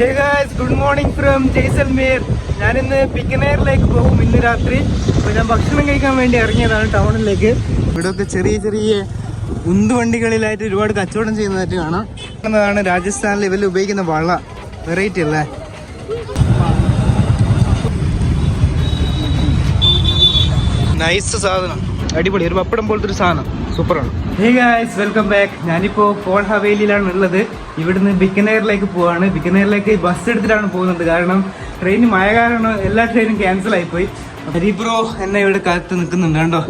Hey good morning from Jaisalmer ഞാനിന്ന് പിക്കനേറിലേക്ക് പോകും ഇന്ന് രാത്രി. അപ്പോൾ ഞാൻ ഭക്ഷണം കഴിക്കാൻ വേണ്ടി ഇറങ്ങിയതാണ് ടൗണിലേക്ക്. ഇവിടെയൊക്കെ ചെറിയ ചെറിയ ഉന്തുവണ്ടികളിലായിട്ട് ഒരുപാട് കച്ചവടം ചെയ്യുന്നതായിട്ട് കാണാം. എന്നതാണ് രാജസ്ഥാനിൽ ഇവരിൽ ഉപയോഗിക്കുന്ന വള. വെറൈറ്റി അല്ലേ? നൈസ് സാധനം. അടിപൊളി ഒരു പപ്പടം പോലത്തെ ഒരു സാധനം. സൂപ്പറാണ്. ഹേ വെൽക്കം ബാക്ക് ഞാനിപ്പോൾ ഫോൺ ഹവേലിയിലാണ് ഉള്ളത് ഇവിടുന്ന് ബിക്കനേറിലേക്ക് പോവാണ്. ബിക്കനേറിലേക്ക് ബസ് എടുത്തിട്ടാണ് പോകുന്നത്. കാരണം ട്രെയിൻ മഴ കാരണം എല്ലാ ട്രെയിനും ക്യാൻസൽ ആയിപ്പോയി. ഹരിബ്രോ എന്നെ ഇവിടെ കാത്ത് നിൽക്കുന്നുണ്ട് കണ്ടോ?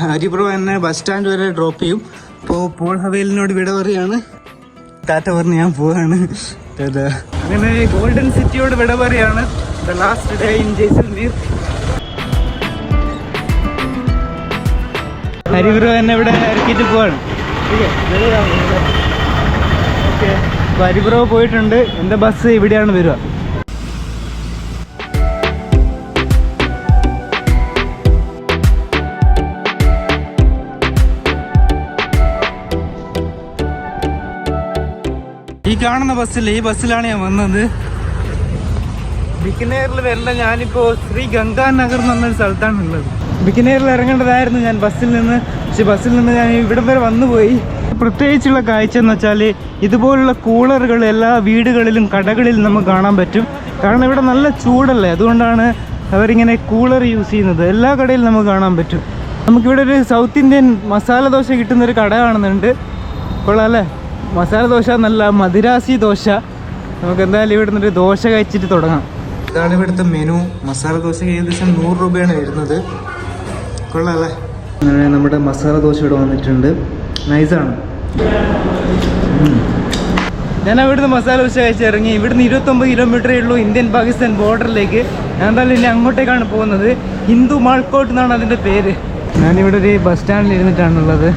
ഹരിബ്രോ എന്നെ ബസ് സ്റ്റാൻഡ് വരെ ഡ്രോപ്പ് ചെയ്യും. അപ്പോൾ പോൾ ഹവേലിനോട് വിട പറയാണ്. ടാറ്റ പറഞ്ഞ് ഞാൻ പോവാണ്. അങ്ങനെ ഗോൾഡൻ സിറ്റിയോട് വിട പറയാണ്. The last day in Jaisalmer ഹരിബ്രോ എന്നെ ഇവിടെ ഇറക്കിയിട്ട് പോവാണ്. ഹരിബ്രോ പോയിട്ടുണ്ട്. എന്റെ ബസ് ഇവിടെയാണ് വരിക. ഈ കാണുന്ന ബസ്സിൽ ഈ ബസ്സിലാണ് ഞാൻ വന്നത്. ബിക്കനേറിൽ വരുന്ന ഞാനിപ്പോ ശ്രീ ഗംഗാനഗർ എന്ന് പറഞ്ഞൊരു സ്ഥലത്താണ് ഉള്ളത് ബിക്കനേറിൽ ഇറങ്ങേണ്ടതായിരുന്നു ഞാൻ ബസ്സിൽ നിന്ന്. പക്ഷെ ബസ്സിൽ നിന്ന് ഞാൻ ഇവിടം വരെ വന്നുപോയി. പ്രത്യേകിച്ചുള്ള കാഴ്ച എന്ന് വെച്ചാൽ ഇതുപോലുള്ള കൂളറുകൾ എല്ലാ വീടുകളിലും കടകളിലും നമുക്ക് കാണാൻ പറ്റും. കാരണം ഇവിടെ നല്ല ചൂടല്ലേ? അതുകൊണ്ടാണ് അവരിങ്ങനെ കൂളർ യൂസ് ചെയ്യുന്നത്. എല്ലാ കടയിലും നമുക്ക് കാണാൻ പറ്റും. നമുക്കിവിടെ ഒരു സൗത്ത് ഇന്ത്യൻ മസാല ദോശ കിട്ടുന്ന ഒരു കട കാണുന്നുണ്ട്. കൊള്ളാം അല്ലേ? മസാല ദോശ നല്ല മദിരാസി ദോശ. നമുക്ക് എന്തായാലും ഇവിടെ നിന്നൊരു ദോശ കഴിച്ചിട്ട് തുടങ്ങാം. ഇതാണ് ഇവിടുത്തെ മെനു മസാല ദോശ ഏകദേശം നൂറ് രൂപയാണ് വരുന്നത്. കൊള്ളാം അല്ലേ നമ്മുടെ മസാല ദോശ ഇവിടെ വന്നിട്ടുണ്ട്. നൈസാണ് ഞാൻ അവിടുന്ന് മസാല ദോശ കഴിച്ച് ഇറങ്ങി. ഇവിടുന്ന് ഇരുപത്തൊമ്പത് കിലോമീറ്ററേ ഉള്ളൂ ഇന്ത്യൻ പാകിസ്ഥാൻ ബോർഡറിലേക്ക് ഞാൻ എന്തായാലും ഇനി അങ്ങോട്ടേക്കാണ് പോകുന്നത്. ഹിന്ദു മാൾക്കോട്ട് എന്നാണ് അതിന്റെ പേര്. ഞാനിവിടെ ഒരു ബസ് സ്റ്റാൻഡിൽ ഇരുന്നിട്ടാണുള്ളത്.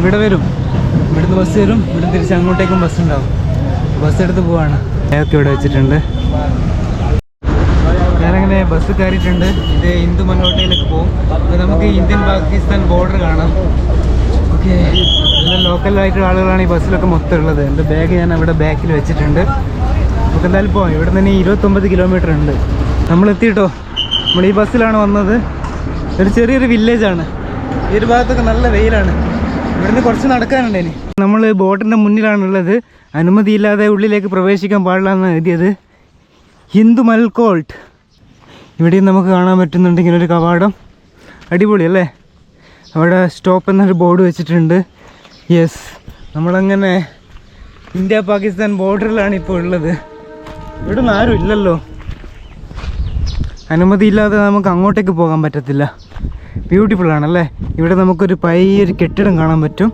ഇവിടെ വരും. ഇവിടുന്ന് ബസ് വരും. ഇവിടുന്ന് തിരിച്ച് അങ്ങോട്ടേക്കും ബസ് ഉണ്ടാവും. ബസ് എടുത്ത് പോവാണ്. ഇവിടെ വെച്ചിട്ടുണ്ട്. ഞാനങ്ങനെ ബസ് കയറിയിട്ടുണ്ട്. ഇത് ഹിന്ദു മലോട്ടയിലേക്ക് പോകും നമുക്ക് ഇന്ത്യൻ പാകിസ്ഥാൻ ബോർഡർ കാണാം. ഓക്കെ നല്ല ലോക്കലായിട്ടുള്ള ആളുകളാണ് ഈ ബസ്സിലൊക്കെ മൊത്തം ഉള്ളത്. എന്റെ ബാഗ് ഞാൻ അവിടെ ബാക്കിൽ വെച്ചിട്ടുണ്ട്. നമുക്ക് എന്തായാലും പോകാം ഇവിടെ നിന്ന് ഇരുപത്തൊമ്പത് കിലോമീറ്റർ ഉണ്ട്. നമ്മൾ എത്തിയിട്ടോ നമ്മൾ ഈ ബസ്സിലാണ് വന്നത്. ഒരു ചെറിയൊരു വില്ലേജാണ് ഈ ഒരു ഭാഗത്തൊക്കെ നല്ല വെയിലാണ്. ഇവിടുന്ന് കുറച്ച് നടക്കാനുണ്ട് ഇനി. നമ്മൾ ബോട്ടിന്റെ മുന്നിലാണുള്ളത്. അനുമതിയില്ലാതെ ഉള്ളിലേക്ക് പ്രവേശിക്കാൻ പാടില്ല എന്ന് എഴുതിയത് ഹിന്ദു മൽക്കോൾട്ട്. ഇവിടെയും നമുക്ക് കാണാൻ പറ്റുന്നുണ്ട് ഇങ്ങനെ ഒരു കവാടം. അടിപൊളി അല്ലേ? അവിടെ സ്റ്റോപ്പ് എന്നൊരു ബോർഡ് വെച്ചിട്ടുണ്ട്. യെസ് നമ്മളങ്ങനെ ഇന്ത്യ പാകിസ്ഥാൻ ബോർഡറിലാണ് ഇപ്പോൾ ഉള്ളത്. ഇവിടെ ഒന്നും ആരും ഇല്ലല്ലോ. അനുമതിയില്ലാതെ നമുക്ക് അങ്ങോട്ടേക്ക് പോകാൻ പറ്റത്തില്ല. ബ്യൂട്ടിഫുൾ ആണല്ലേ? ഇവിടെ നമുക്കൊരു പയ്യൊരു കെട്ടിടം കാണാൻ പറ്റും.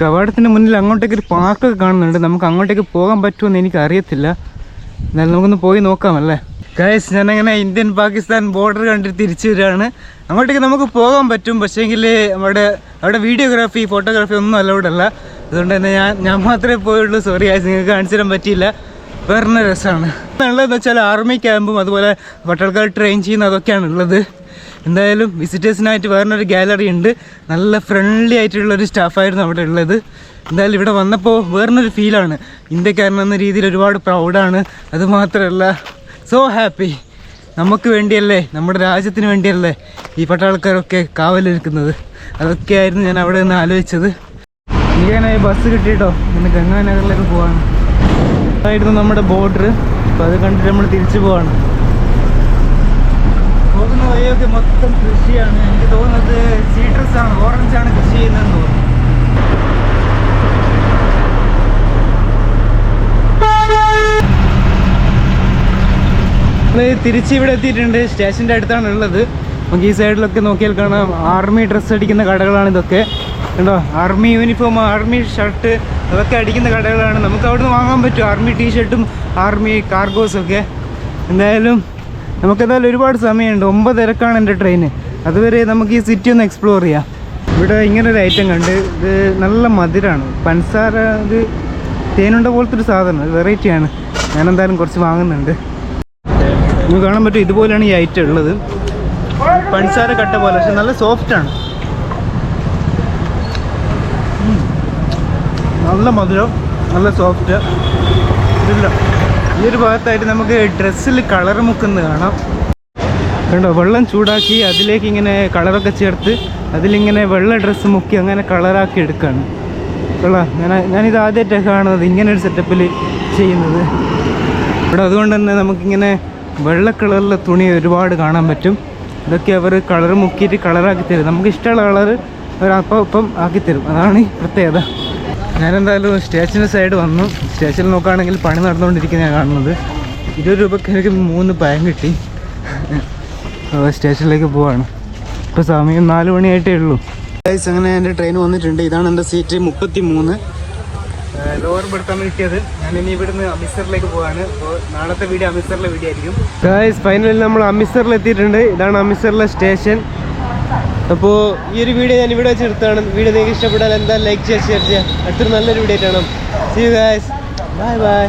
കവാടത്തിന് മുന്നിൽ അങ്ങോട്ടേക്ക് ഒരു പാർക്കൊക്കെ കാണുന്നുണ്ട്. നമുക്ക് അങ്ങോട്ടേക്ക് പോകാൻ പറ്റുമെന്ന് എനിക്ക് അറിയത്തില്ല എന്നാലും നമുക്കൊന്ന് പോയി നോക്കാമല്ലേ ഗൈസ് ഞാനങ്ങനെ ഇന്ത്യൻ പാകിസ്ഥാൻ ബോർഡർ കണ്ടിട്ട് തിരിച്ചു വരികയാണ്. അങ്ങോട്ടേക്ക് നമുക്ക് പോകാൻ പറ്റും പക്ഷേങ്കിൽ അവിടെ അവിടെ വീഡിയോഗ്രാഫി ഫോട്ടോഗ്രാഫി ഒന്നും അലൗഡ് അല്ല. അതുകൊണ്ട് തന്നെ ഞാൻ ഞാൻ മാത്രമേ പോയുള്ളൂ. സോറി ഗൈസ് നിങ്ങൾക്ക് കാണിച്ചു തരാൻ പറ്റിയില്ല. വേറെ രസമാണ് ഉള്ളതെന്ന് വെച്ചാൽ ആർമി ക്യാമ്പും അതുപോലെ പട്ടാൾക്കാർ ട്രെയിൻ ചെയ്യുന്ന അതൊക്കെയാണ് ഉള്ളത്. എന്തായാലും വിസിറ്റേഴ്സിനായിട്ട് വേറൊരു ഗാലറി ഉണ്ട്. നല്ല ഫ്രണ്ട്ലി ആയിട്ടുള്ളൊരു സ്റ്റാഫായിരുന്നു അവിടെ ഉള്ളത്. എന്തായാലും ഇവിടെ വന്നപ്പോൾ വേറൊരു ഫീലാണ് ഇന്ത്യക്കാരനെന്ന രീതിയിൽ ഒരുപാട് പ്രൗഡാണ് അതുമാത്രമല്ല സോ ഹാപ്പി നമുക്ക് വേണ്ടിയല്ലേ നമ്മുടെ രാജ്യത്തിന് വേണ്ടിയല്ലേ ഈ പട്ടാൾക്കാരൊക്കെ കാവലിരിക്കുന്നത്. അതൊക്കെയായിരുന്നു ഞാൻ അവിടെ നിന്ന് ആലോചിച്ചത്. എനിക്കങ്ങനെ ബസ് കിട്ടിയിട്ടോ. ഇന്ന് ഗംഗാനഗറിലേക്ക് പോവാണ്. അതായിരുന്നു നമ്മുടെ ബോർഡർ അപ്പോൾ അത് കണ്ടിട്ട് നമ്മൾ തിരിച്ചു പോവാണ്. പോകുന്ന വഴിയൊക്കെ മൊത്തം കൃഷിയാണ്. എനിക്ക് തോന്നുന്നത് തിരിച്ച് ഇവിടെ എത്തിയിട്ടുണ്ട്. സ്റ്റേഷന്റെ അടുത്താണ് ഉള്ളത്. നമുക്ക് ഈ സൈഡിലൊക്കെ നോക്കിയാൽ കാണാം. ആർമി ഡ്രസ്സ് അടിക്കുന്ന കടകളാണ് ഇതൊക്കെ. കണ്ടോ? ആർമി യൂണിഫോം ആർമി ഷർട്ട് അതൊക്കെ അടിക്കുന്ന കടകളാണ്. നമുക്ക് അവിടുന്ന് വാങ്ങാൻ പറ്റും. ആർമി ടീഷർട്ടും ആർമി കാർഗോസും ഒക്കെ. എന്തായാലും നമുക്കെന്തായാലും ഒരുപാട് സമയമുണ്ട്. ഒമ്പതരക്കാണ് എന്റെ ട്രെയിൻ അതുവരെ നമുക്ക് ഈ സിറ്റി ഒന്ന് എക്സ്പ്ലോർ ചെയ്യാം. ഇവിടെ ഇങ്ങനൊരു ഐറ്റം കണ്ട്. ഇത് നല്ല മധുരമാണ് പൻസാര ഇത് തേനുണ്ട പോലത്തെ ഒരു സാധനം വെറൈറ്റിയാണ് ഞാനെന്തായാലും കുറച്ച് വാങ്ങുന്നുണ്ട്. നമുക്ക് കാണാൻ പറ്റും ഇതുപോലെയാണ് ഈ ഐറ്റം ഉള്ളത്. പഞ്ചസാര കട്ട പോലെ പക്ഷെ നല്ല സോഫ്റ്റ് ആണ്. നല്ല മധുരം നല്ല സോഫ്റ്റ് ഇല്ല. ഈ ഒരു ഭാഗത്തായിട്ട് നമുക്ക് ഡ്രസ്സിൽ കളർ മുക്കുന്നത് കാണാം. കണ്ടോ വെള്ളം ചൂടാക്കി അതിലേക്ക് ഇങ്ങനെ കളറൊക്കെ ചേർത്ത് അതിലിങ്ങനെ വെള്ള ഡ്രസ്സ് മുക്കി അങ്ങനെ കളറാക്കി എടുക്കുകയാണ് കൊള്ളാം. ഞാൻ ഞാനിത് ആദ്യമായിട്ടാണ് കാണുന്നത് ഇങ്ങനെ ഒരു സെറ്റപ്പിൽ ചെയ്യുന്നത്. ഇവിടെ അതുകൊണ്ട് തന്നെ നമുക്കിങ്ങനെ വെള്ള കളറിലെ തുണി ഒരുപാട് കാണാൻ പറ്റും. ഇതൊക്കെ അവർ കളർ മുക്കിയിട്ട് കളറാക്കി തരും. നമുക്ക് ഇഷ്ടമുള്ള കളർ അവർ അപ്പം അപ്പം ആക്കി തരും. അതാണ് ഈ പ്രത്യേകത. ഞാനെന്തായാലും സ്റ്റേഷന്റെ സൈഡ് വന്നു. സ്റ്റേഷനിൽ നോക്കുകയാണെങ്കിൽ പണി നടന്നുകൊണ്ടിരിക്കുന്നതാണ് കാണുന്നത്. ഇരുപത് രൂപയ്ക്ക് എനിക്ക് മൂന്ന് പയം കിട്ടി. സ്റ്റേഷനിലേക്ക് പോവാണ്. ഇപ്പോൾ സമയം നാല് മണിയായിട്ടേ ഉള്ളൂ. അങ്ങനെ എന്റെ ട്രെയിൻ വന്നിട്ടുണ്ട്. ഇതാണ് എന്റെ സീറ്റ് മുപ്പത്തി മൂന്ന് ഞാൻ ഇനി പോവാണ്. അപ്പോൾ ഫൈനലി നമ്മൾ അമൃത്സറിൽ എത്തിയിട്ടുണ്ട്. ഇതാണ് അമിസറിലെ സ്റ്റേഷൻ അപ്പോൾ ഈ ഒരു വീഡിയോ ഞാൻ ഇവിടെ വെച്ച് എടുത്താണ് വീഡിയോ നിങ്ങൾക്ക് ഇഷ്ടപ്പെട്ടാൽ എന്താ ലൈക്ക് ചെയ്യുക ഷെയർ ചെയ്യുക. അടുത്തൊരു നല്ലൊരു വീഡിയോ ആയിട്ടാണ് യു ബൈ ബൈ